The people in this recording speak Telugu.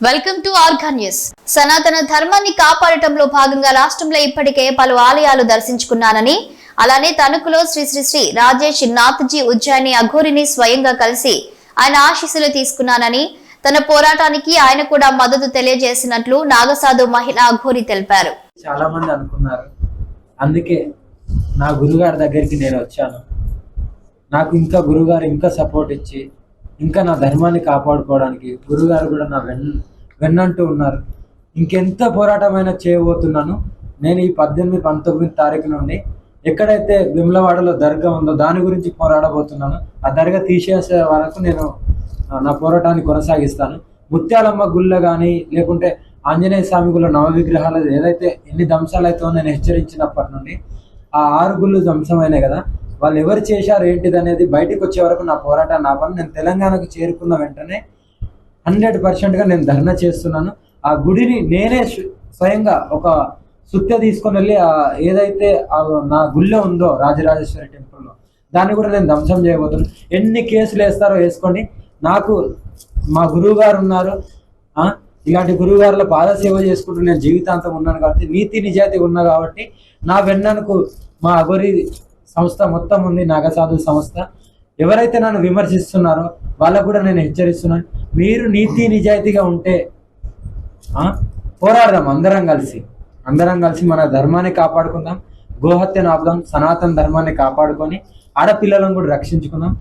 వెల్కమ్ టు ఆర్గా న్యూస్ సనాతన ధర్మాన్ని కాపాడటంలో భాగంగా రాష్ట్రంలో ఇప్పటికే పలు ఆలయాలు దర్శించుకున్నానని అలానే తణుకులో శ్రీ శ్రీ శ్రీ రాజేష్ నాథ్జీ ఉజ్జాయిని అఘోరిని స్వయంగా కలిసి ఆయన ఆశీస్సులు తీసుకున్నానని తన పోరాటానికి ఆయన కూడా మద్దతు తెలియజేసినట్లు నాగసాధు మహిళ అఘోరి తెలిపారు. చాలా మంది అనుకున్నారు. అందుకే నా గురుగారి దగ్గరికి నేను వచ్చాను. నాకు ఇంకా గురుగారు ఇంకా సపోర్ట్ ఇచ్చి ఇంకా నా ధర్మాన్ని కాపాడుకోవడానికి గురుగారు కూడా నా వెన్ వెన్నంటూ ఉన్నారు. ఇంకెంత పోరాటమైనా చేయబోతున్నాను? నేను ఈ పద్దెనిమిది పంతొమ్మిది తారీఖు నుండి ఎక్కడైతే విమలవాడలో దర్గా ఉందో దాని గురించి పోరాడబోతున్నాను. ఆ దర్గా తీసేసే వరకు నేను నా పోరాటాన్ని కొనసాగిస్తాను. ముత్యాలమ్మ గుళ్ళ కానీ లేకుంటే ఆంజనేయ స్వామి గుళ్ళ నవ విగ్రహాలు ఏదైతే ఎన్ని ధ్వంసాలు అవుతుందో నేను హెచ్చరించినప్పటి నుండి ఆ ఆరు గుళ్ళు ధ్వంసమైనాయి కదా వాళ్ళు ఎవరు చేశారు ఏంటిది అనేది బయటకు వచ్చే వరకు నా పోరాటాన్ని ఆపను నేను తెలంగాణకు చేరుకున్న వెంటనే హండ్రెడ్ పర్సెంట్గా నేను ధర్నా చేస్తున్నాను. ఆ గుడిని నేనే స్వ- స్వయంగా ఒక సుత్య తీసుకొని వెళ్ళి ఆ ఏదైతే ఆ నా గుళ్ళో ఉందో రాజరాజేశ్వరి టెంపుల్లో దాన్ని కూడా నేను ధ్వంసం చేయబోతున్నాను ఎన్ని కేసులు వేస్తారో వేసుకోండి. నాకు మా గురువు గారు ఉన్నారు ఇలాంటి గురువుగారుల పాద సేవ చేసుకుంటూ నేను జీవితాంతం ఉన్నాను కాబట్టి నీతి నిజాయితీ ఉన్నా కాబట్టి నా వెన్ననుకు మా అగోరి సంస్థ మొత్తం ఉంది నాగసాధు సంస్థ. ఎవరైతే నన్ను విమర్శిస్తున్నారో వాళ్ళకు కూడా నేను హెచ్చరిస్తున్నాను. మీరు నీతి నిజాయితీగా ఉంటే ఆ, పోరాడదాం అందరం కలిసి. అందరం కలిసి మన ధర్మాన్ని కాపాడుకుందాం. గోహత్యను ఆపుదాం సనాతన ధర్మాన్ని కాపాడుకొని ఆడపిల్లలను కూడా రక్షించుకుందాం.